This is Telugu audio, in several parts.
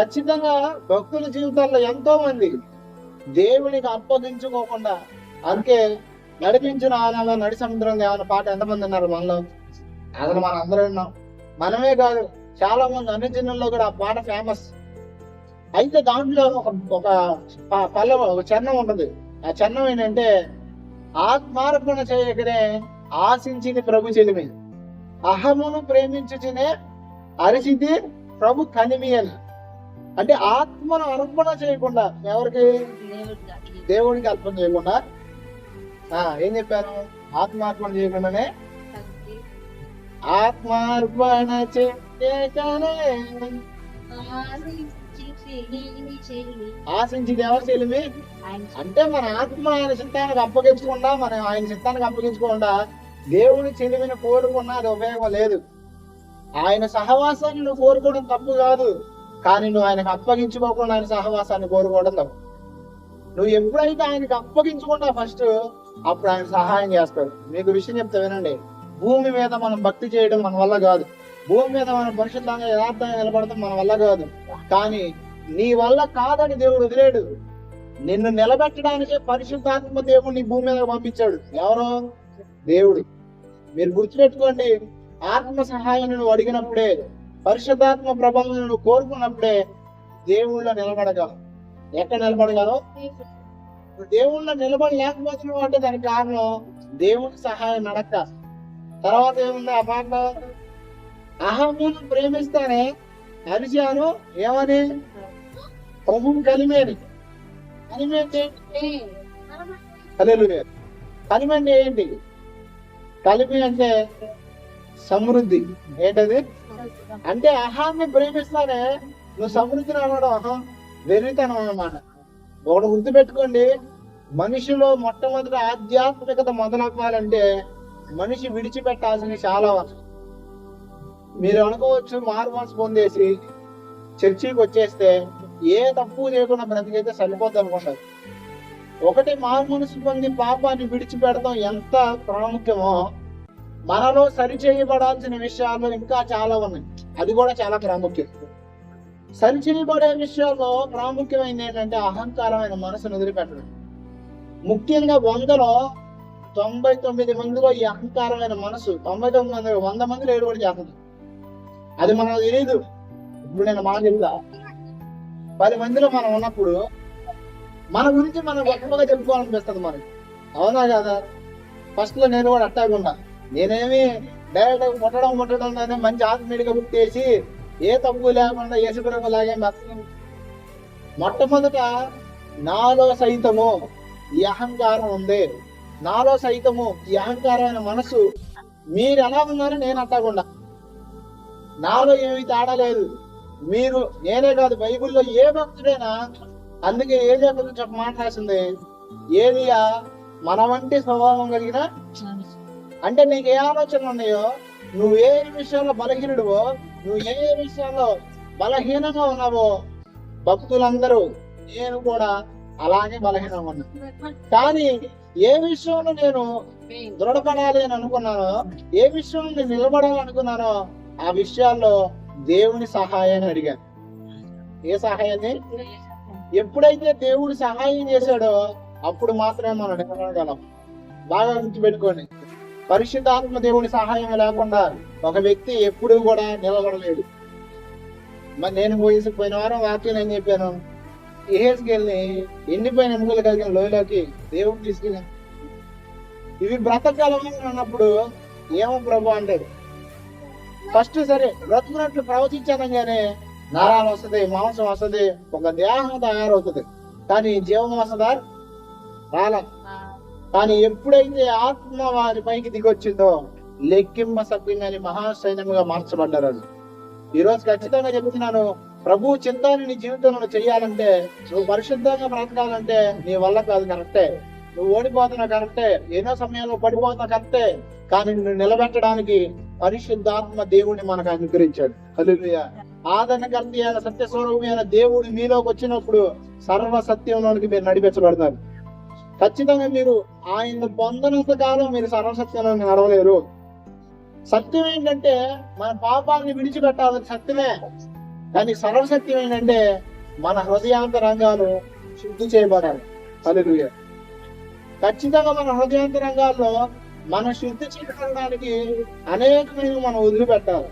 ఖచ్చితంగా భక్తుల జీవితాల్లో ఎంతో మంది దేవునికి అప్పగించుకోకుండా అందుకే నడిపించిన ఆయన నడి సముద్రం ఏమైనా పాట ఎంతమంది ఉన్నారు మనలో? అసలు మనం అందరూ ఉన్నాం. మనమే కాదు చాలా మంది అన్ని జిల్లాల్లో కూడా ఆ పాట ఫేమస్ అయితే దాంట్లో ఒక ఒక ప- పల్లె ఒక చరణం ఉంటుంది. ఆ చరణం ఏంటంటే ఆత్మార్పణ చేయకనే ఆశించింది ప్రభు చెలిమి. అహమును ప్రేమించుచునే అరిచింది ప్రభు కనిమి అని. అంటే ఆత్మను అర్పణ చేయకుండా ఎవరికి? దేవుడికి అర్పణ చేయకుండా. ఆ ఏం చెప్పారు? ఆత్మార్పణ చేయకుండానే? ఆత్మార్పణ ఆశించింది ఎవరు చెల్లిమి అంటే మన ఆత్మ ఆయన చిత్తానికి అప్పగించకుండా మనం ఆయన చిత్తానికి అప్పగించకుండా దేవుని చెలిమిని కోరుకున్నా అది ఉపయోగం లేదు. ఆయన సహవాసాన్ని నువ్వు కోరుకోవడం తప్పు కాదు. కానీ నువ్వు ఆయనకు అప్పగించుకోకుండా ఆయన సహవాసాన్ని కోరుకోవడం తప్పు. నువ్వు ఎప్పుడైతే ఆయనకి అప్పగించుకుంటా ఫస్ట్ అప్పుడు ఆయన సహాయం చేస్తాడు. మీకు విషయం చెప్తా వినండి. భూమి మీద మనం భక్తి చేయడం మన వల్ల కాదు. భూమి మీద మనం పరిశుద్ధంగా యథార్థంగా నిలబడటం మన వల్ల కాదు. కానీ నీ వల్ల కాదని దేవుడు వదిలేడు. నిన్ను నిలబెట్టడానికే పరిశుద్ధాత్మ దేవుడు నీ భూమి మీద పంపించాడు. ఎవరో? దేవుడు. మీరు గుర్తుపెట్టుకోండి. ఆత్మ సహాయం నువ్వు అడిగినప్పుడే పరిశుద్ధాత్మ ప్రభావం కోరుకున్నప్పుడే దేవుళ్ళ నిలబడగలం ఎక్కడ నిలబడగలవు? దేవుళ్ళ దేవుళ్ళో నిలబడి లేకపోతున్నావు అంటే దానికి కారణం దేవుని సహాయం నడక. తర్వాత ఏముంది ఆ పాట? అహమును ప్రేమిస్తానే అరిచాను. ఏమని? ప్రభువు కలిమేది కలిమి అంటే అంటే ఏంటి? కలిమి అంటే సమృద్ధి. ఏంటది? అంటే అహాన్ని ప్రేమిస్తానే నువ్వు సమృద్ధిని అనడం అహం వెర్రితనం అన్నమాట ఒకటి గుర్తుపెట్టుకోండి మనిషిలో మొట్టమొదటి ఆధ్యాత్మికత మొదలవ్వాలంటే మనిషి విడిచిపెట్టాల్సినవి చాలా మీరు అనుకోవచ్చు మారు మనసు పొందేసి చర్చికి వచ్చేస్తే ఏ తప్పు చేయకుండా బ్రతికైతే సరిపోద్ది అనుకుంటారు. ఒకటి మారు మనసు పొంది పాపాన్ని విడిచిపెడతాం ఎంత ప్రాముఖ్యమో మనలో సరిచేయబడాల్సిన విషయాలు ఇంకా చాలా ఉన్నాయి. అది కూడా చాలా ప్రాముఖ్యం. సరిచేయబడే విషయాల్లో ప్రాముఖ్యమైనది ఏంటంటే అహంకారమైన మనసును వదిలిపెట్టడం. ముఖ్యంగా వందలో తొంభై తొమ్మిది మందిలో ఈ అహంకారమైన మనసు తొంభై తొమ్మిది మంది వంద మందిలో ఏడుబడి చేస్తుంది అది మనకు తెలియదు ఇప్పుడు నేను మాట చెప్తా. పది మందిలో మనం ఉన్నప్పుడు మన గురించి మనం గొప్పగా చెప్పుకోవాలనిపిస్తుంది మనకి. అవునా కదా? ఫస్ట్లో నేను కూడా అట్టాగుండా. నేనేమి డైరెక్ట్ ముట్టడం ముట్టడం అనేది మంచి ఆత్మీయుడిగా గుర్తేసి ఏ తప్పు లేకుండా యేసుప్రభు లాగే మొట్టమొదట నాలో సైతము ఈ అహంకారం ఉంది. నాలో సైతము ఈ అహంకారమైన మనసు మీరు ఎలా ఉన్నారో నేను అట్టకుండా. నాలో ఏమి తేడా లేదు. మీరు నేనే కాదు బైబిల్లో ఏ భక్తుడైనా అందుకే ఏ గురించి ఒక మాట రాసింది ఏలియా మన వంటి స్వభావం కలిగిన అంటే నీకు ఏ ఆలోచనలు ఉన్నాయో నువ్వు ఏ విషయంలో బలహీనుడువో నువ్వు ఏ విషయంలో బలహీనంగా ఉన్నావో భక్తులందరూ నేను కూడా అలాగే బలహీనంగా ఉన్నా కానీ ఏ విషయంలో నేను దృఢపడాలి అని అనుకున్నానో ఏ విషయంలో నేను నిలబడాలి అనుకున్నానో ఆ విషయాల్లో దేవుని సహాయాన్ని అడిగాను. ఏ సహాయాన్ని? ఎప్పుడైతే దేవుడు సహాయం చేశాడో అప్పుడు మాత్రమే మనం నిలబడగలం. బాగా గుర్తుపెట్టుకోండి. పరిశుద్ధాత్మ దేవుని సహాయం లేకుండా ఒక వ్యక్తి ఎప్పుడు కూడా నిలబడలేడు. మరి నేను పోయేసి పోయిన వారం వాక్యం ఏం చెప్పాను? ఏహెస్కెళ్ళి ఎండిపోయిన ఎముకలు కలిగిన లోయలోకి దేవుడు తీసుకెళ్ళాను ఇవి బ్రతకాలని అన్నప్పుడు ఏమో ప్రభు అంటాడు. ఫస్ట్ సరే బ్రతుకున్నట్లు ప్రవచించానంగానే నరాలు వస్తుంది మాంసం వస్తుంది ఒక దేహం తయారవుతుంది. కానీ జీవం వస్తుందా రాల. కానీ ఎప్పుడైతే ఆత్మ వారి పైకి దిగొచ్చిందో లెక్కింప సభ్యులని మహాసైన్యముగా మార్చబడ్డారు ఈరోజు ఖచ్చితంగా చెప్తున్నాను ప్రభు చింతాన్ని నీ జీవితంలో చేయాలంటే నువ్వు పరిశుద్ధంగా బ్రతకాలంటే నీ వల్ల కాదు కరెక్టే. నువ్వు ఓడిపోతున్నా కరెక్టే ఎన్నో సమయంలో పడిపోతున్నా కరెక్టే కానీ నిన్ను నిలబెట్టడానికి పరిశుద్ధాత్మ దేవుడిని మనకు అనుగ్రహించాడు. హల్లెలూయా. ఆదరణకర్త అయిన సత్య అయిన దేవుడు మీలోకి వచ్చినప్పుడు సర్వ సత్యంలోనికి మీరు నడిపించబడతారు. ఖచ్చితంగా మీరు ఆయన పొందనంత కాలం మీరు సర్వసత్యాలను నడవలేరు. సత్యం ఏంటంటే మన పాపాన్ని విడిచిపెట్టాలని సత్యమే. కానీ సర్వశక్తి ఏంటంటే మన హృదయాంతరంగాలు శుద్ధి చేయబడాలి. హల్లెలూయా. ఖచ్చితంగా మన హృదయాంతరంగాల్లో మన శుద్ధి చేయడానికి అనేకమైన మనం వదిలిపెట్టాలి.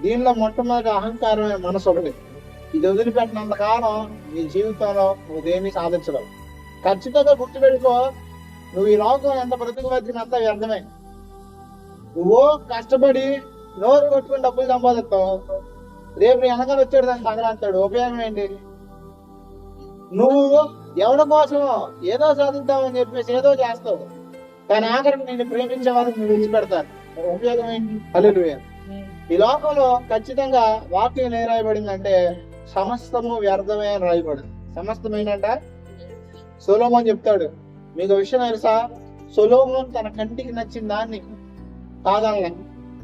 దీనిలో మొట్టమొదటి అహంకారమైన మనసు ఒకటి. ఇది వదిలిపెట్టినంత కాలం నీ జీవితంలో నువ్వు దేన్ని సాధించలేవు. ఖచ్చితంగా గుర్తుపెట్టుకో నువ్వు ఈ లోకం ఎంత బ్రతుకు బతికినంత వ్యర్థమే నువ్వు కష్టపడి నోరు కొట్టుకుని డబ్బులు సంపాదిస్తావు. రేపు వెనకాల వచ్చాడు దాన్ని తగలంటాడు ఉపయోగం ఏంటి? నువ్వు ఎవరి కోసం ఏదో సాధిద్దామని చెప్పేసి ఏదో చేస్తావు. కానీ ఆఖరికి నేను ప్రేమించే వారికి నువ్వు విడిచిపెడతాను. ఉపయోగం ఏంటి? అల్లు ఈ లోకంలో ఖచ్చితంగా వాక్యం ఏం రాయబడిందంటే సమస్తము వ్యర్థమే అని రాయబడింది. సమస్తం ఏంటంటే? సొలోమోన్ చెప్తాడు మీకు విషయం తెలుసా? సొలోమోన్ తన కంటికి నచ్చిన దాన్ని కాదల్ల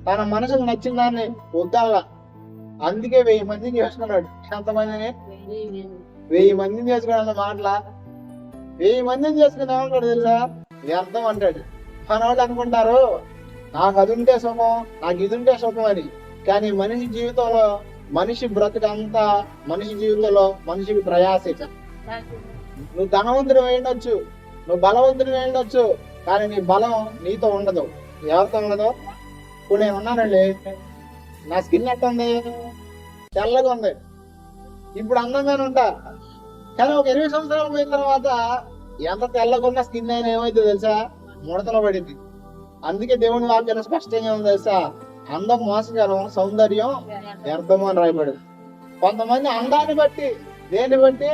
తన మనసుకు నచ్చిన దాన్ని వద్దాల అందుకే వెయ్యి మందిని చేసుకున్నాడు ఎంతమందిని? వెయ్యి మందిని చేసుకున్న మాటల? వెయ్యి మందిని చేసుకుని ఏమంటాడు తెలుసా? వ్యర్థం అంటాడు. మన వాళ్ళు అనుకుంటారు నాకు అది ఉంటే సుఖం నాకు ఇది ఉంటే సుఖం అని. కానీ మనిషి జీవితంలో మనిషి బ్రతుకంతా మనిషి జీవితంలో మనిషికి ప్రయాసే నువ్వు ధనవంతుడు వేయవచ్చు నువ్వు బలవంతుడు వేయవచ్చు కానీ నీ బలం నీతో ఉండదు. ఎవరితో ఉండదు? ఇప్పుడు నేను ఉన్నానండి. నా స్కిన్ ఎట్ట ఉంది తెల్లగా ఉంది. ఇప్పుడు అందంగానే ఉంటా. కానీ ఒక ఇరవై సంవత్సరాలు పోయిన తర్వాత ఎంత తెల్లగా స్కిన్ అయినా ఏమైతే తెలుసా? ముడతలో పడింది. అందుకే దేవుని వాక్యం స్పష్టంగా ఉంది తెలుసా? అందం మోసకరం సౌందర్యం వ్యర్థం అని రాయబడింది. కొంతమంది అందాన్ని బట్టి దేన్ని బట్టి?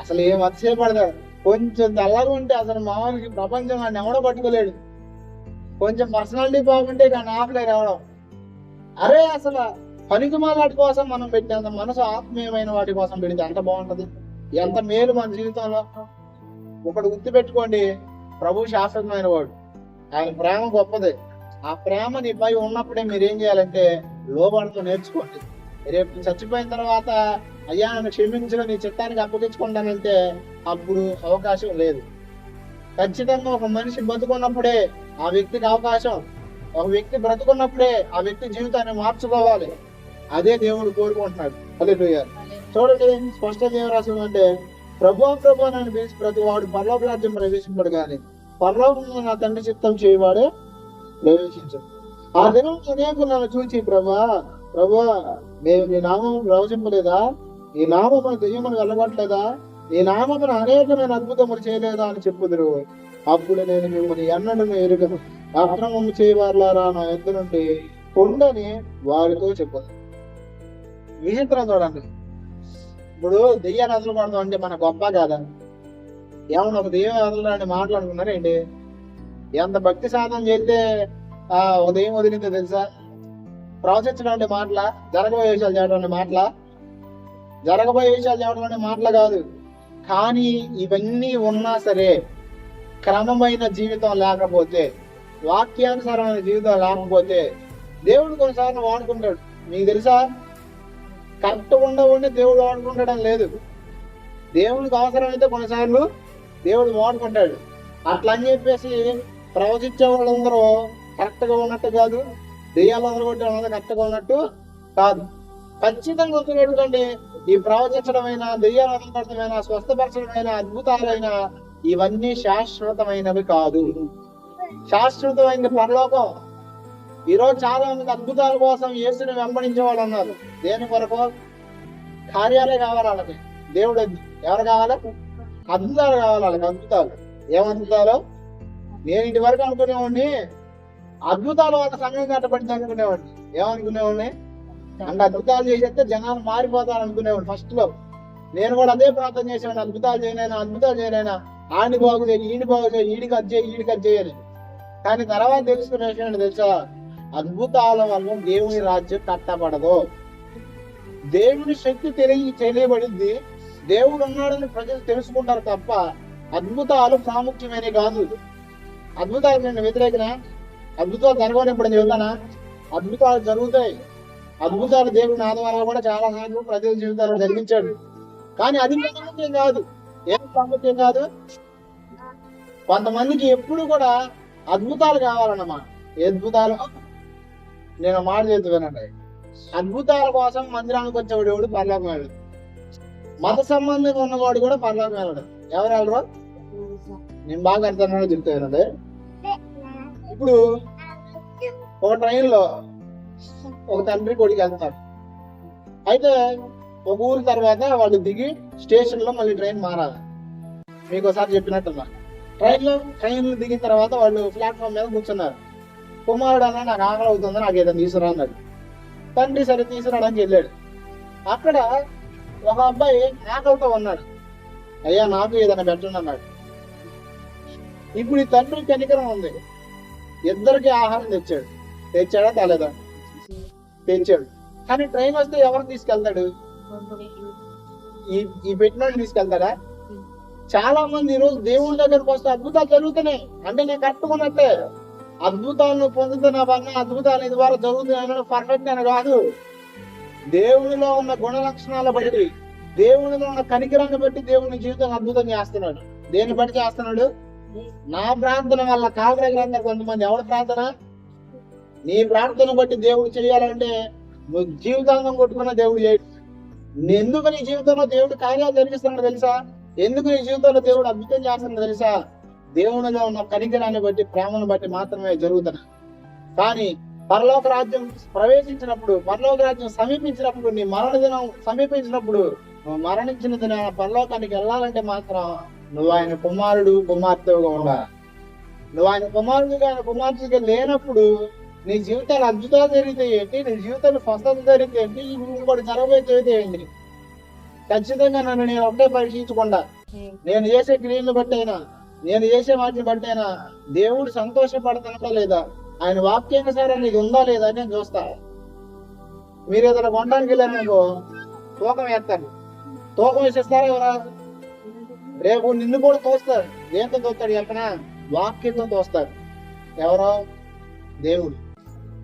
అసలు ఏం అతిశయపడతాడు? కొంచెం తెల్లగా ఉంటే అసలు మామూలుకి ప్రపంచం ఆయన ఎవడో పట్టుకోలేడు. కొంచెం పర్సనాలిటీ బాగుంటే కానీ ఆపలేరు ఎవడం అరే అసలు పనికిమాలాటి కోసం మనం పెట్టినంత మనసు ఆత్మీయమైన వాటి కోసం పెడితే ఎంత బాగుంటది? ఎంత మేలు మన జీవితంలో? ఒకటి గుర్తు పెట్టుకోండి ప్రభు శాశ్వతమైన వాడు. ఆయన ప్రేమ గొప్పది. ఆ ప్రేమ నీపై ఉన్నప్పుడే మీరు ఏం చేయాలంటే లోబడుతూ నేర్చుకోండి. రేపు చచ్చిపోయిన తర్వాత అయ్యా నన్ను క్షమించిన నీ చిత్తానికి అప్పగించుకుంటానంటే అప్పుడు అవకాశం లేదు. ఖచ్చితంగా ఒక మనిషి బతుకున్నప్పుడే ఆ వ్యక్తికి అవకాశం. ఒక వ్యక్తి బ్రతుకున్నప్పుడే ఆ వ్యక్తి జీవితాన్ని మార్చుకోవాలి. అదే దేవుడు కోరుకుంటున్నాడు. అదే చూడండి స్పష్ట దేవ రాసింది అంటే ప్రభు ప్రభు అని పిలిచి ప్రతి వాడు పర్లోక రాజ్యం ప్రవేశింపడు కానీ పర్లోకంలో నా తండ్రి చిత్తం చేయవాడే ప్రవేశించు ఆ దినం అనేకులు నన్ను చూచి ప్రభా ప్రభా నేను నీ నామం ప్రవచింపలేదా? నీ నామమును దెయ్యమును వెళ్ళగొట్టలేదా నీ నామమును అనేకమైన అద్భుతములు చేయలేదా అని చెప్పుదురు. అప్పుడు నేను మిమ్మల్ని ఎన్నడను ఎరుగను. అక్రమము చేయవారులారా నా ఎద్దు నుండి కొండని వారితో చెప్పు విచిత్రం చూడండి. ఇప్పుడు దెయ్యాన్ని వదలకూడదు అంటే మన గొప్ప కాదా ఏమన్నా ఒక దెయ్యం వదలడానికి మాట్లాడుకున్నారేంటి ఎంత భక్తి సాధన చేస్తే ఆ ఉదయం వదిలిందో తెలుసా? ప్రవచించడం అంటే మాటల? జరగబోయే విషయాలు చేయడం అంటే మాటల? జరగబోయే విషయాలు చెప్పడం మాటలు కాదు. కానీ ఇవన్నీ ఉన్నా సరే క్రమమైన జీవితం లేకపోతే వాక్యానుసారమైన జీవితం లేకపోతే దేవుడు కొన్నిసార్లు వాడుకుంటాడు. మీకు తెలుసా? కరెక్ట్ ఉండవుండి దేవుడు వాడుకుంటాడని లేదు. దేవుడికి అవసరమైతే కొన్నిసార్లు దేవుడు వాడుకుంటాడు. అట్లా అని చెప్పేసి ప్రవచించే వాళ్ళందరూ కరెక్ట్గా ఉన్నట్టు కాదు దెయ్యాలు అందరూ వాళ్ళందరూ కరెక్ట్గా ఉన్నట్టు కాదు. ఖచ్చితంగా గుర్తుపెట్టుకోండి ఈ ప్రవచించడమైన దెయ్యాలు వదలపడటమైన స్వస్థపరచడమైన అద్భుతాలైన ఇవన్నీ శాశ్వతమైనవి కాదు. శాశ్వతమైన పరలోకం. ఈరోజు చాలా మంది అద్భుతాల కోసం యేసుని వెంబడించే వాళ్ళు ఉన్నారు. దేని కొరకు? కార్యాలే కావాలి వాళ్ళకి. దేవుడు ఎవరు కావాలి? అద్భుతాలు కావాలి వాళ్ళకి అద్భుతాలు. ఏమద్భుతాలు నేను ఇంటి వరకు అనుకునేవాడిని. అద్భుతాలు వాళ్ళ సంఘం కట్టబడింది అనుకునేవాడిని. ఏమనుకునేవాడిని అంటే అద్భుతాలు చేసేస్తే జనాలు మారిపోతారు అనుకునేవాడు ఫస్ట్లో. నేను కూడా అదే ప్రార్థన చేసేవాడిని. అద్భుతాలు చేయనైనా అద్భుతాలు చేయనైనా ఆడిని బాగు చేయి ఈడి బాగు చేయి ఈడికి అది చేయి ఈడికి అది చేయాలి కానీ తర్వాత తెలుసుకున్న విషయం తెలుసా? అద్భుతాల వల్ల దేవుని రాజ్యం కట్టబడదు. దేవుని శక్తి తెలియ తెలియబడింది. దేవుడు ఉన్నాడని ప్రజలు తెలుసుకుంటారు తప్ప అద్భుతాలు ప్రాముఖ్యమైనవి కాదు. అద్భుతాలు నేను వ్యతిరేకన? అద్భుతాలు జరగవని ఇప్పుడు నేను చెబుతానా? అద్భుతాలు జరుగుతాయి. అద్భుతాలు దేవుని ఆదివారాలు కూడా చాలా సార్లు ప్రజల జీవితాల్లో జరిగించాడు. కానీ అది ప్రాముఖ్యం కాదు. ఏం ప్రాముఖ్యం కాదు? కొంతమందికి ఎప్పుడు కూడా అద్భుతాలు కావాలన్నమాట. అద్భుతాలు? నేను మాట చేతి వినండి. అద్భుతాల కోసం మందిరానికి వచ్చేవాడు ఎవడు? పర్లోకం వెళ్ళడు. మత సంబంధం ఉన్నవాడు కూడా పర్లోకం వెళ్ళడు. ఎవరు వెళ్ళరు? నేను బాగా అర్థం చెప్తానండి ఇప్పుడు ఒక ట్రైన్లో ఒక తండ్రి కొడుకు వెళ్తారు అయితే ఒక ఊరి తర్వాత వాళ్ళు దిగి స్టేషన్లో మళ్ళీ ట్రైన్ మారాలి. మీకు ఒకసారి చెప్పినట్టున్నా. ట్రైన్లో ట్రైన్ దిగిన తర్వాత వాళ్ళు ప్లాట్ఫామ్ మీద కూర్చున్నారు. కుమారుడు అన్న నాకు ఆకలి అవుతుంది నాకు ఏదైనా తీసుకురా అన్నాడు. తండ్రి సరే తీసుకురావడానికి వెళ్ళాడు. అక్కడ ఒక అబ్బాయి ఆకలితో ఉన్నాడు. అయ్యా నాకు ఏదైనా పెట్టండి అన్నాడు. ఇప్పుడు ఈ తండ్రి కనికరం ఉంది. ఇద్దరికి ఆహారం తెచ్చాడు. తెచ్చాడా తేలేదా? పెంచాడు. కానీ ట్రైన్ వస్తే ఎవరు తీసుకెళ్తాడు? ఈ ఈ పెట్టినోడు తీసుకెళ్తాడా? చాలా మంది ఈరోజు రోజు దేవుడి దగ్గరకు వస్తే అద్భుతాలు జరుగుతున్నాయి. అంటే నేను కట్టుకున్నట్టే అద్భుతాలను పొందుతున్నా పన్న అద్భుతాలు ఇది ద్వారా జరుగుతున్నాయి పర్ఫెక్ట్ అని కాదు. దేవునిలో ఉన్న గుణ లక్షణాల బట్టి దేవునిలో ఉన్న కనికరాన్ని బట్టి దేవుని జీవితం అద్భుతం చేస్తున్నాడు. దేన్ని బట్టి చేస్తున్నాడు? నా ప్రార్థన వల్ల కావలగినంత కొంతమంది. ఎవరి ప్రార్థన? నీ ప్రార్థన బట్టి దేవుడు చేయాలంటే నువ్వు జీవితాంతం కొట్టుకున్న దేవుడు చేయడు ఎందుకు నీ జీవితంలో దేవుడు కార్యాలు జరిగిస్తున్నాడు తెలుసా? ఎందుకు నీ జీవితంలో దేవుడు అద్భుతం చేస్తున్నాడు తెలుసా? దేవునిలో ఉన్న కనికరాన్ని బట్టి ప్రేమను బట్టి మాత్రమే జరుగుతున్నా కానీ పరలోక రాజ్యం ప్రవేశించినప్పుడు పరలోక రాజ్యం సమీపించినప్పుడు నీ మరణ దినం సమీపించినప్పుడు నువ్వు మరణించిన దిన పరలోకానికి వెళ్ళాలంటే మాత్రం నువ్వు ఆయన కుమారుడు కుమార్తెగా ఉండాలి. నువ్వు ఆయన కుమారుడుగా ఆయన కుమార్తెగా లేనప్పుడు నీ జీవితాలు అద్భుతాలు జరిగితే ఏంటి? నీ జీవితాలు స్వస్థత జరిగితే ఏంటి? ఇంకోటి జరగబోయే జరిగితే ఏంటి? ఖచ్చితంగా నన్ను నేను ఒకటే పరీక్షించకుండా నేను చేసే క్రియలు బట్టి అయినా నేను చేసే వాటిని బట్టి అయినా దేవుడు సంతోషపడుతున్నా లేదా? ఆయన వాక్యానుసారం నీకు ఉందా లేదా అని నేను చూస్తా. మీరు ఏదైనా కొనడానికి వెళ్ళారనుకో తూకం వేస్తారు. తూకం వేసేస్తారా ఎవరా? రేపు నిన్ను కూడా తోస్తారు. దేంతో తోస్తాడు చెప్పనా? వాక్యంతో తోస్తాడు ఎవరో? దేవుడు.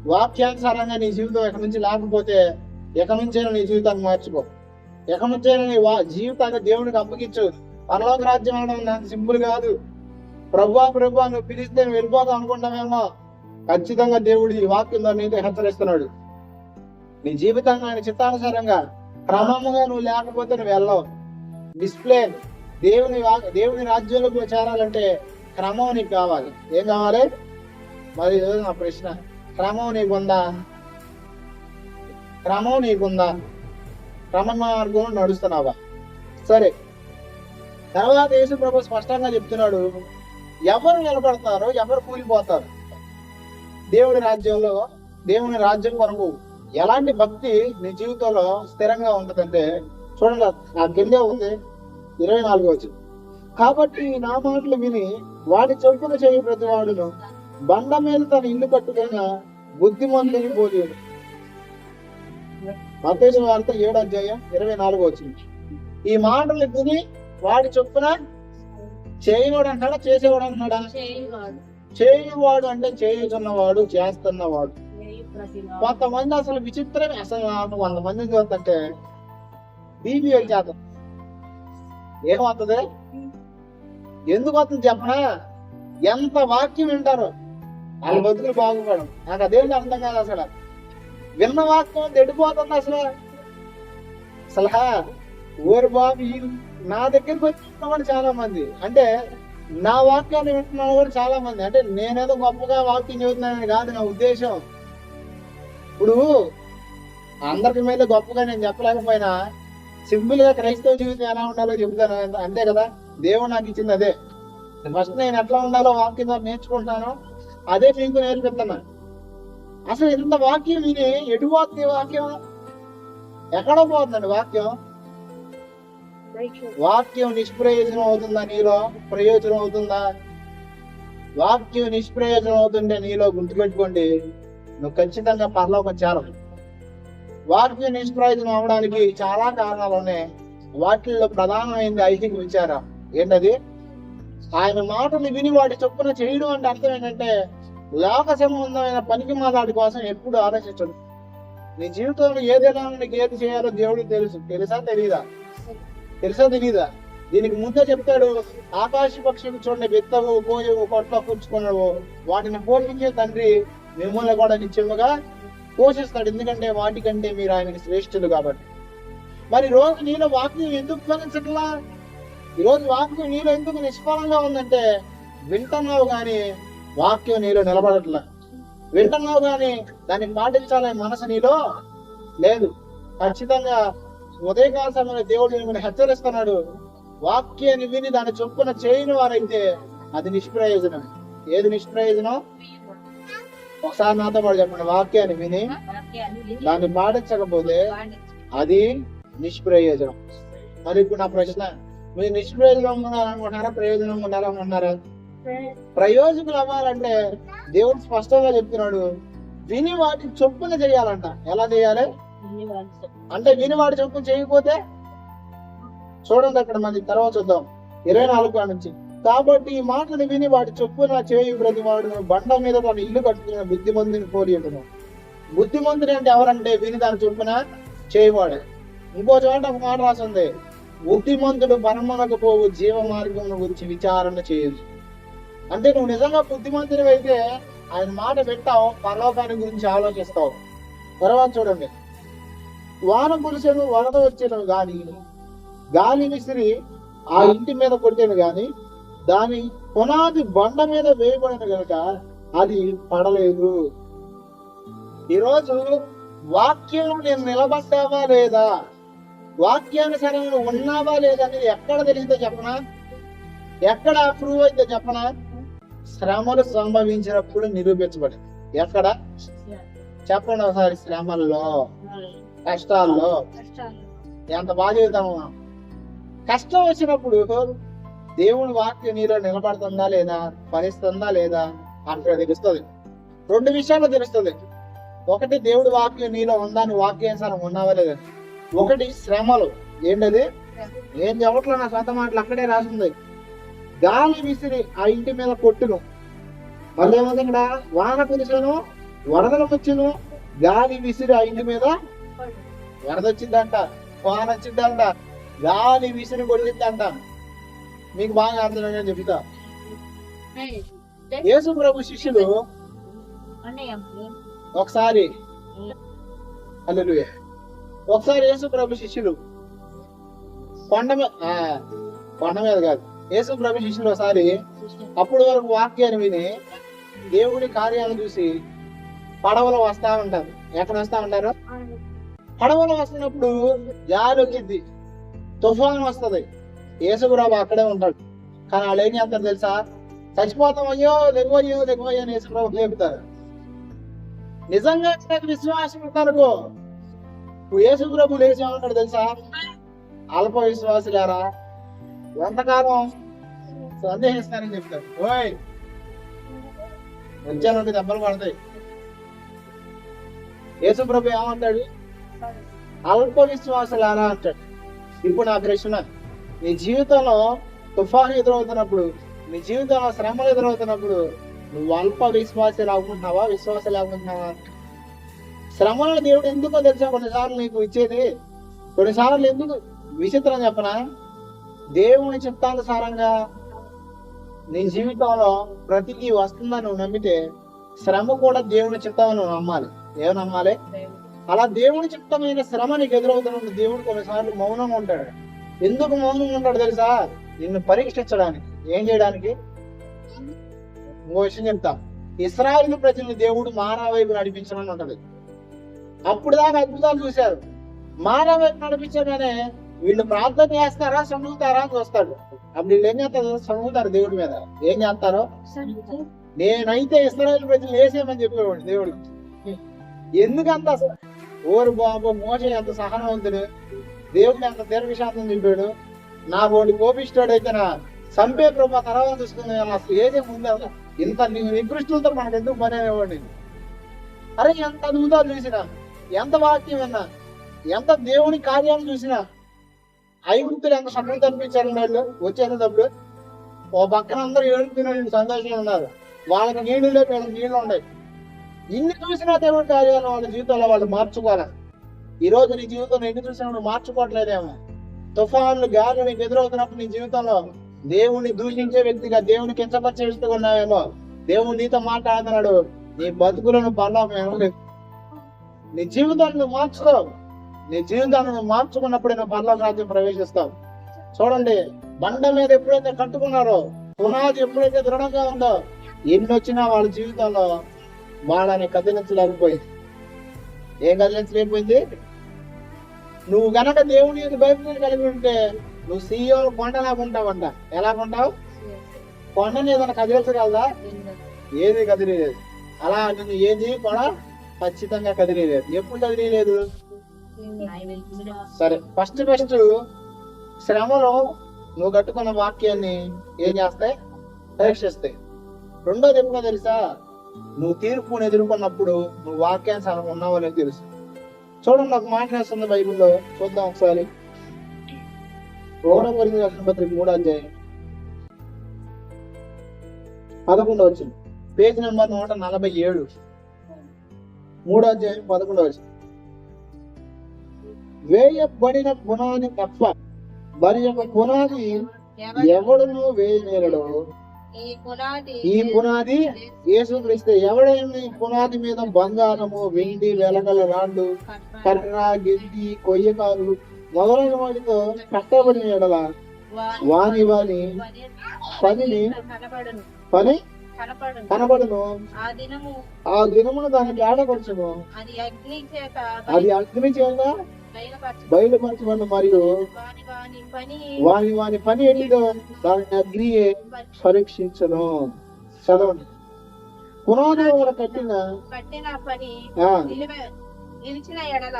వాక్యానుసారంగా నీ జీవితం ఎక్కడి నుంచి లేకపోతే ఎక్కడి నుంచైనా నీ జీవితాన్ని మార్చుకో. ఎక్కడి నుంచైనా నీ వా- జీవితాన్ని దేవునికి అప్పగించు. పరలోక రాజ్యం అనడం నాకు సింపుల్ కాదు. ప్రభా ప్రభా నువ్వు పిలిస్తే నువ్వు వెళ్ళిపోతావు అనుకుంటామేమో. ఖచ్చితంగా దేవుడు ఈ వాక్యం ద్వారా నీతో హెచ్చరిస్తున్నాడు. నీ జీవితాన్ని ఆయన చిత్తానుసారంగా క్రమముగా నువ్వు లేకపోతే నువ్వు వెళ్ళవు. డిస్ప్లే దేవుని దేవుని రాజ్యంలోకి చేరాలంటే క్రమం నీకు కావాలి. ఏం కావాలి? మరి నా ప్రశ్న. క్రమం నీకుందా? క్రమం నీకుందా? క్రమ మార్గం నడుస్తున్నావా? సరే. తర్వాత యేసు ప్రభు స్పష్టంగా చెప్తున్నాడు ఎవరు నిలబడతారో ఎవరు కూలిపోతారు? దేవుడి రాజ్యంలో దేవుని రాజ్యం కొరకు ఎలాంటి భక్తి నీ జీవితంలో స్థిరంగా ఉంటుందంటే చూడండి ఆ కింద ఉంది ఇరవై నాలుగు వచ్చి కాబట్టి నా మాటలు విని వాటి చొప్పున చేయి ప్రతి వాడును బండ మీద తన ఇల్లు కట్టుకున్న బుద్ధిమంతుని పోలేడు మతేసు వార్త ఏడు అధ్యాయం ఇరవై నాలుగు వచ్చింది. ఈ మాటలు విని వాడి చొప్పున చేయవాడు అంటాడా? చేసేవాడు అంటున్నాడా? చేయువాడు. అంటే చేయుచున్నవాడు చేస్తున్నవాడు. కొంతమంది అసలు విచిత్రమే. అసలు నాకు వంద మంది చూస్తుంటే బీబీ వచ్చేత ఏమవుతుంది? ఎందుకు వస్తుంది చెప్పనా? ఎంత వాక్యం వింటారు. వాళ్ళ బతుకులు బాగుపడడం నాకు అదేంటి అర్థం కాదు అసలు. విన్న వాక్యం తెడిపోతుంది అసలు. సలహా ఓరు బాబు ఈ- నా దగ్గరికి వచ్చిన చాలా మంది అంటే నా వాక్యాన్ని వింటున్న కూడా చాలా మంది అంటే నేనేదో గొప్పగా వాక్యం చెబుతున్నానని కాదు నా ఉద్దేశం. ఇప్పుడు అందరికి మీద గొప్పగా నేను చెప్పలేకపోయినా సింపుల్గా క్రైస్తవ జీవితం ఎలా ఉండాలో చెబుతాను. అంతే- కదా? దేవుడు నాకు ఇచ్చింది అదే. ఫస్ట్ నేను ఎట్లా ఉండాలో వాక్యం నేర్చుకుంటాను అదే మీకు నేర్పిస్తున్నా అసలు ఇంత వాక్యం విని ఎటు పోతుంది వాక్యం? ఎక్కడ పోతుందండి వాక్యం? వాక్యం నిష్ప్రయోజనం అవుతుందా నీలో? ప్రయోజనం అవుతుందా? వాక్యం నిష్ప్రయోజనం అవుతుంటే నీలో గుర్తుపెట్టుకోండి నువ్వు ఖచ్చితంగా పరలోకం చేరవు వాక్యం నిష్ప్రయోజనం అవడానికి చాలా కారణాలు ఉన్నాయి. వాటిల్లో ప్రధానమైనది ఐదిక విచారం. ఏంటది? ఆయన మాటలు విని వాటి చొప్పున చేయడం అంటే అర్థం ఏంటంటే లోక సంబంధమైన పనికి మాదాటి కోసం ఎప్పుడు ఆలోచించడు. నీ జీవితంలో ఏదైనా నీకు ఏది చేయాలో దేవుడికి తెలుసు. తెలుసా తెలీదా? తెలుసా తెలీదా? దీనికి ముందే చెప్తాడు ఆకాశ పక్షులు చూడండి విత్తవు కోయవు కొట్ల కూర్చుకున్నావు. వాటిని పోషించే తండ్రి మిమ్మల్ని కూడా నిత్యముగా పోషిస్తాడు. ఎందుకంటే వాటికంటే మీరు ఆయనకి శ్రేష్ఠులు కాబట్టి. మరి రోజు నేను వాక్యం ఎందుకు ఫలించట్లా ఈరోజు వాక్యం నీలో ఎందుకు నిష్ఫలంగా ఉందంటే వింటున్నావు కానీ వాక్యం నీలో నిలబడట్లా. వింటున్నావు కానీ దాన్ని పాటించాలనే మనసు నీలో లేదు. ఖచ్చితంగా ఉదయకాల సమయంలో దేవుడు మిమ్మల్ని హెచ్చరిస్తున్నాడు. వాక్యాన్ని విని దాన్ని చొప్పున చేయని వారైతే అది నిష్ప్రయోజనం ఏది నిష్ప్రయోజనం? ఒకసారి నాతో పాటు చెప్పండి. వాక్యాన్ని విని దాన్ని పాటించకపోతే అది నిష్ప్రయోజనం. మరి ఇప్పుడు నా ప్రశ్న. మీరు నిష్ప్రయోజనం ఉన్నారనుకుంటున్నారా ప్రయోజనం ఉండాలనుకుంటున్నారా ప్రయోజకులు అవ్వాలంటే దేవుడు స్పష్టంగా చెప్తున్నాడు విని వాటి చొప్పున చేయాలంట. ఎలా చేయాలి? అంటే విని వాటి చొప్పున చేయకపోతే చూడండి అక్కడ మళ్ళీ తర్వాత చూద్దాం. ఇరవై నాలుగు నుంచి. కాబట్టి ఈ మాటలు విని వాటి చొప్పున చేయు ప్రతి వాడు బండ మీద తన ఇల్లు కట్టుకున్న బుద్ధిమంతుని పోలి ఉంటున్నాం బుద్ధిమంతుడు అంటే ఎవరంటే విని దాని చొప్పున చేయవాడు. ఇంకో చోట ఒక మాట రాసింది. బుద్ధిమంతుడు పరమనకు పోవు జీవ మార్గం గురించి విచారణ చేయదు. అంటే నువ్వు నిజంగా బుద్ధిమంతుడు అయితే ఆయన మాట పెట్టావు పరలోకాన్ని గురించి ఆలోచిస్తావు. తర్వాత చూడండి. వాన కురిసెను వరద వచ్చేను గాని గాలి విసిరి ఆ ఇంటి మీద కొట్టాను గాని దాని పునాది బండ మీద వేయబడిన కనుక అది పడలేదు. ఈరోజు వాక్యం నేను నిలబడ్డావా లేదా? వాక్యానుసారంగా ఉన్నావా లేదా అనేది ఎక్కడ తెలియదో చెప్పనా? ఎక్కడ ప్రూవ్ అయితే చెప్పనా? శ్రమలు సంభవించినప్పుడు నిరూపించబడింది. ఎక్కడ? చెప్పండి ఒకసారి శ్రమల్లో కష్టాల్లో. ఎంత బాధ చెబుతాము కష్టం వచ్చినప్పుడు దేవుని వాక్యం నీలో నిలబడుతుందా లేదా? ఫలిస్తుందా లేదా? అక్కడ తెలుస్తుంది. రెండు విషయాలు తెలుస్తుంది. ఒకటి దేవుడి వాక్యం నీలో ఉందా? నువ్వు వాక్యానుసారం ఉన్నావా లేదా? ఒకటి శ్రమలు. ఏంటది? ఏం చెప్పట్లో నా సొంత మాటలు అక్కడే రాసింది. గాలి విసిరి ఆ ఇంటి మీద కొట్టును. మళ్ళీ ఏముంది ఇక్కడ వాన కురిసెను వరదలు వచ్చును. గాలి విసిరి ఆ ఇంటి మీద వరద వచ్చిందంట వాన వచ్చిందంట గాలి విసిరి కొట్టిందంట. మీకు బాగా అర్థమైందని చెప్తా. యేసు ప్రభు శిష్యులు ఒకసారి హల్లెలూయా. ఒకసారి యేసు ప్రభు శిష్యులు కొండ మీద కొండ మీద కాదు. యేసు ప్రభు శిష్యులు ఒకసారి అప్పుడు వరకు వాక్యాన్ని విని దేవుడి కార్యాలను చూసి పడవలో వస్తా ఉంటారు. ఎక్కడ వస్తా ఉంటారు? పడవలో వస్తున్నప్పుడు గాలి వచ్చింది తుఫాన్ వస్తది. యేసుప్రభు అక్కడే ఉంటాడు. కానీ వాళ్ళు ఏం చేస్తారు తెలుసా? చచ్చిపోతాం. అయ్యో లెగవయ్యో లెగవయ్యో అని యేసుప్రభు లేపుతారు. నిజంగా విశ్వాసం ఉంటారు నువ్వు యేసుప్రభు లేచి ఉంటాడు తెలుసా? అల్ప విశ్వాసులారా ఎంతకాలం సందేహిస్తారని చెప్తారు. ఓయ్ వచ్చాను దెబ్బలు పడతాయి యేసుప్రభు ఏమంటాడు? అల్ప విశ్వాసులారా అంటాడు. ఇప్పుడు నా ప్రశ్న నీ జీవితంలో తుఫాను ఎదురవుతున్నప్పుడు నీ జీవితంలో శ్రమలు ఎదురవుతున్నప్పుడు నువ్వు అల్ప విశ్వాస లేకుంటున్నావా విశ్వాస లాగుకుంటున్నావా శ్రమలను దేవుడు ఎందుకో తెలుసా? కొన్నిసార్లు నీకు ఇచ్చేది? కొన్నిసార్లు ఎందుకు? విచిత్రం చెప్పనా? దేవుని చిత్తానుసారంగా నీ జీవితంలో ప్రతిదీ వస్తుందని నువ్వు నమ్మితే శ్రమ కూడా దేవుని చిత్తం నువ్వు నమ్మాలి. ఏమి నమ్మాలి? అలా దేవుని చిత్తమైన శ్రమ నీకు ఎదురవుతున్నప్పుడు దేవుడు కొన్నిసార్లు మౌనంగా ఉంటాడు. ఎందుకు మౌనంగా ఉంటాడు తెలుసా? నిన్ను పరీక్షించడానికి. ఏం చేయడానికి? ఇంకో విషయం చెప్తా. ఇస్రాయల్ ప్రజల్ని దేవుడు మారా వైపు నడిపించడం ఉంటది అప్పుడు దాకా అద్భుతాలు చూశారు. మారా వైపు నడిపించగానే వీళ్ళు ప్రార్థన చేస్తారా సణుగుతారా అని చూస్తాడు. అప్పుడు వీళ్ళు ఏం చేస్తారు? సణుగుతారు దేవుడి మీద. ఏం చేస్తారో? నేనైతే ఇస్రాయేల్ ప్రజలు వేసేయమని చెప్పేవాడు దేవుడు. ఎందుకంత ఓరు బాబు మోస ఎంత సహనవంతుడు దేవుడిని ఎంత దీర్ఘశాంతం చెప్పాడు నా వాడు కోపిస్తాడు అయితే నా చంపే ప్రభా తర్వాత చూసుకుని అసలు ఏదే ముందు ఇంత ని- నికృష్టులతో మనకు ఎందుకు పని అనేవాడిని. అరే ఎంత అద్భుతాలు చూసినా. ఎంత వాక్యం విన్నా ఎంత దేవుని కార్యాలు చూసినా ఐగుప్తులు ఎంత సఫలం తప్పించారు వాళ్ళు వచ్చేటప్పుడు ఓ పక్కన అందరూ ఏడుతున్నారు సంతోషంగా ఉన్నారు. వాళ్ళకి నీళ్ళు లేవు వీళ్ళకి నీళ్ళు ఉన్నాయి ఇన్ని చూసినా దేవుడి కార్యాలు వాళ్ళ జీవితంలో వాళ్ళు మార్చుకోవాలి? ఈ రోజు నీ జీవితంలో ఎన్ని చూసినా నువ్వు మార్చుకోవట్లేదేమో. తుఫాన్లు గాలు నీకు ఎదురవుతున్నప్పుడు నీ జీవితంలో దేవుణ్ణి దూషించే వ్యక్తిగా దేవుని కించపరిచే వ్యక్తిగా ఉన్నావేమో. దేవుడు నీతో మాట్లాడుతున్నాడు. నీ బతుకులను పరలోకం ఏమలేదు నీ జీవితాన్ని నువ్వు మార్చుకో నీ జీవితాన్ని నువ్వు మార్చుకున్నప్పుడు నువ్వు పర్లోక రాజ్యం ప్రవేశిస్తావు. చూడండి బండ మీద ఎప్పుడైతే కట్టుకున్నారో పునాది ఎప్పుడైతే దృఢంగా ఉందో ఎన్ని వచ్చినా వాళ్ళ జీవితంలో వాళ్ళని కదిలించలేకపోయింది. ఏం కదిలించలేకపోయింది? నువ్వు గనక దేవుని భయభక్తులు కలిగి ఉంటే నువ్వు సీఈఓ కొండలా ఉంటావంట ఎలా ఉంటావు? కొండని ఏదైనా కదిలించగలదా? ఏది కదిలేదు అలా నువ్వు ఏది కూడా ఖచ్చితంగా కదిలేదు ఎప్పుడు కదిలేదు సరే ఫస్ట్ ఫస్ట్ శ్రమలో నువ్వు కట్టుకున్న వాక్యాన్ని ఏం చేస్తాయి? పరీక్షిస్తాయి రెండోది ఎప్పుడో తెలుసా? నువ్వు తీర్పుని ఎదుర్కొన్నప్పుడు నువ్వు వాక్యానుసారం ఉన్నావో లేదో తెలుసు. చూడండి ఒక మాట రాస్తుంది బైబిల్లో. చూద్దాం ఒకసారి. ఓడ పరిధి రాసిన పత్రిక మూడో అధ్యాయం. పదకొండవ వచ్చింది పేజ్ నెంబర్ నూట నలభై ఏడు. మూడో అధ్యాయం పదకొండవ వేయబడిన పునాది తప్ప మరి యొక్క పునాది ఎవడును వేయలేరడు ఈ పునాది యేసు క్రీస్తు ఎవడైనా ఈ పునాది మీద బంగారము వెండి వెలగల రాళ్ళు కర్ర గిడ్డి కొయ్యకారులు మొదలైన వాటితో కట్టబడిన ఎడల వాని వాని పనిని పని కనబడును ఆ దినము ఆ దినమున దానికి ఆడపరచును అది అగ్ని చేత బయలుపరచమను మరియు వాని వాని పని ఎట్టిదో దాని అగ్నియే పరీక్షించను. చదవండి. పునాది ఒకడ కట్టిన పట్టిన పని నిలిచిన ఎడల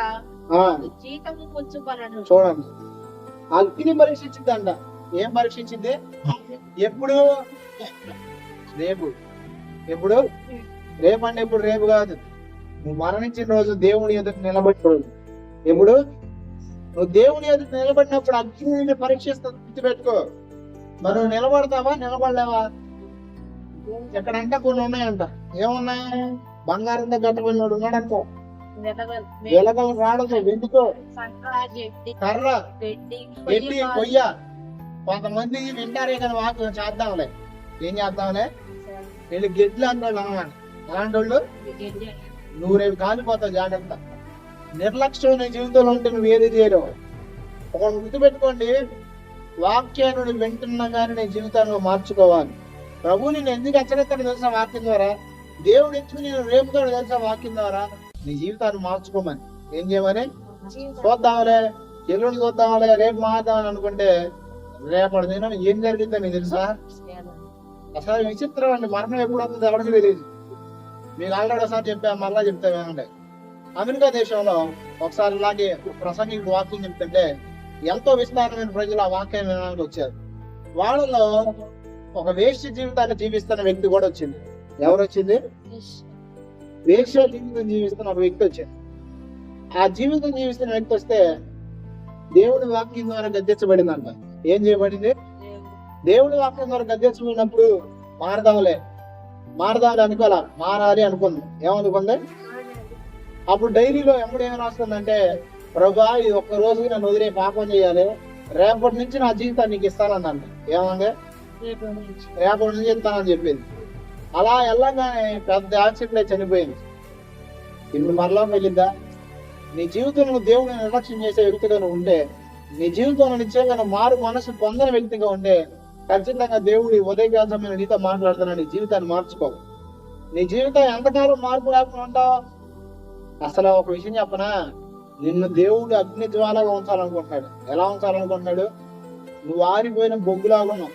ఆ, జీతము పుచ్చుకొనను చూడండి. అగ్ని పరీక్షించిందంట. ఏం పరీక్షించింది? ఎప్పుడు రేపు. ఎప్పుడు? రేపు అంటే ఇప్పుడు రేపు కాదు. నువ్వు మరణించిన రోజు దేవుని ఎదుట నిలబడి రోజు ఎప్పుడు? నువ్వు దేవుని ఎదుట నిలబడినప్పుడు అగ్ని పరీక్షిస్తుంది గుర్తుపెట్టుకో. మరి నువ్వు నిలబడతావా? నిలబడలేవా? ఎక్కడంటే కొన్ని ఉన్నాయంట. ఏమున్నాయి? బంగారంతో గట్టబడినోడు ఉన్నాడంట. వెలగ- రాడదు వెండితో. కర్ర. కొయ్య. కొంతమంది వింటారే కానీ వాకు చేద్దాంలే. ఏం చేద్దాంలే? నేను గెడ్లు అన్నాడు అనమాట వాళ్ళు నువ్వు రేపు కాలిపోతావు జాగ్రత్త. నిర్లక్ష్యం నీ జీవితంలో ఉంటే నువ్వు ఏది చేయలేవు. ఒక గుర్తుపెట్టుకోండి వాక్యాన్ని వింటున్నా కానీ నేను జీవితాన్ని మార్చుకోవాలి. ప్రభు నేను ఎందుకు హెచ్చరిస్తాడు తెలుసా వాక్యం ద్వారా? దేవుడు ఎందుకు నేను రేపుతాడు తెలుసా వాక్యం ద్వారా? నీ జీవితాన్ని మార్చుకోమని. ఏం చేయమని? చూద్దాంలే. ఎల్లుండి చూద్దాంలే. రేపు మారుదామని అనుకుంటే రేపటి దినం ఏం జరిగిందో నీకు తెలుసా? అసలు విచిత్రం అండి మరణం ఎప్పుడు వస్తుంది ఎవరికి తెలియదు మీకు ఆల్రెడీ ఒకసారి చెప్పా మళ్ళా చెప్తా ఏమంటే అమెరికా దేశంలో ఒకసారి ఇలాగే ప్రసంగి వాక్యం చెప్తుంటే ఎంతో విస్తారమైన ప్రజలు ఆ వాక్యం వినడానికి వచ్చారు. వాళ్ళలో ఒక వేష్య జీవితాన్ని జీవిస్తున్న వ్యక్తి కూడా వచ్చింది. ఎవరు వచ్చింది? వేష్య జీవితం జీవిస్తున్న ఒక వ్యక్తి వచ్చింది. ఆ జీవితం జీవిస్తున్న వ్యక్తి వస్తే దేవుడి వాక్యం ద్వారా గద్దెచ్చబడిందంట ఏం చేయబడింది? దేవుడి వాక్యం ద్వారా గద్దెచ్చబడినప్పుడు మారదాంలే మారదాంలే అనుకోవాలా మారాలి అనుకుంది. ఏమనుకుంది? అప్పుడు డైరీలో ఎప్పుడు ఏం రాస్తుందంటే ప్రభా ఇది ఒక్క రోజు నన్ను వదిలే పాపం చేయాలి. రేపటి నుంచి నా జీవితాన్ని నీకు ఇస్తానందంట ఏమంది? రేపటి నుంచి. ఇస్తానని చెప్పింది. అలా వెళ్ళగానే పెద్ద యాక్సిడెంట్ చనిపోయింది. ఇప్పుడు మరలా వెళ్ళిద్దా నీ జీవితంలో దేవుడిని నిర్లక్ష్యం చేసే వ్యక్తిగా ఉంటే నీ జీవితంలో నిశ్చయంగా మారు మనసు పొందని వ్యక్తిగా ఉంటే ఖచ్చితంగా దేవుడి ఉదయకాలమైన నీతో మాట్లాడుతున్నా నీ జీవితాన్ని మార్చుకోవు నీ జీవితం ఎంతకాలం మార్పు లేకుండా ఉంటావు? అసలు ఒక విషయం చెప్పనా? నిన్ను దేవుడు అగ్ని జ్వాలగా ఉంచాలనుకుంటున్నాడు. ఎలా ఉంచాలనుకుంటున్నాడు? నువ్వు ఆరిపోయిన బొగ్గులాగా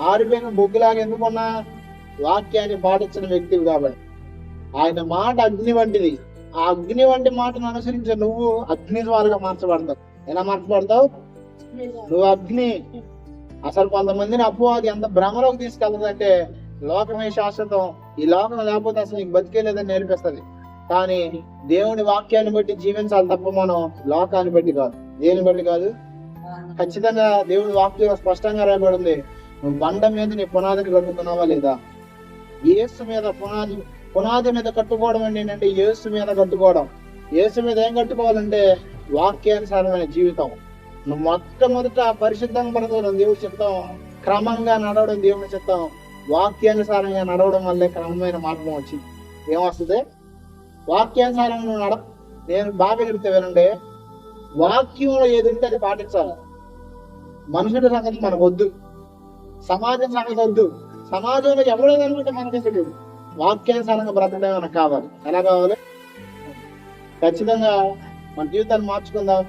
ఆరిపోయిన బొగ్గులాగా ఎందుకున్నా వాక్యాన్ని పాటించిన వ్యక్తివి కాబట్టి. ఆయన మాట అగ్ని వంటిది. ఆ అగ్ని వంటి మాటను అనుసరించే నువ్వు అగ్ని జ్వాలగా మార్చబడతావు. ఎలా మార్చబడతావు? నువ్వు అగ్ని అసలు కొంతమందిని అపవాది ఎంత భ్రమలోకి తీసుకెళ్తుందంటే లోకమే శాశ్వతం. ఈ లోకం లేకపోతే అసలు నీకు బతికేలేదని నేర్పిస్తుంది. కానీ దేవుని వాక్యాన్ని బట్టి జీవించాలి తప్ప మనం లోకాన్ని బట్టి కాదు. దేని బట్టి కాదు? ఖచ్చితంగా దేవుని వాక్యం స్పష్టంగా రాయబడింది. నువ్వు బండ మీద నీ పునాదిని కట్టుకున్నావా లేదా? యేసు మీద పునాది పునాది మీద కట్టుకోవడం అంటే ఏంటంటే యేసు మీద కట్టుకోవడం. యేసు మీద ఏం కట్టుకోవాలంటే వాక్యానుసారమైన జీవితం. నువ్వు మొట్టమొదట పరిశుద్ధంగా పడతావు దేవుడు చెప్తాం. క్రమంగా నడవడం దేవుని చెప్తాం. వాక్యానుసారంగా నడవడం వల్లే క్రమమైన మార్గం వచ్చింది. ఏమొస్తుంది? వాక్యానుసారంగా నువ్వు నడ నేను బాగా చెప్తే వినండి. వాక్యంలో ఏది ఉంటే అది పాటించాలి. మనుషుల సంగతి మనకు వద్దు. సమాజం సంగతి వద్దు. సమాజంలో ఎవడో అనుకుంటే మనకి తెలియదు. వాక్యానుసారంగా బ్రతకడం మనకు కావాలి. ఎలా కావాలి? ఖచ్చితంగా మన జీవితాన్ని మార్చుకుందాం.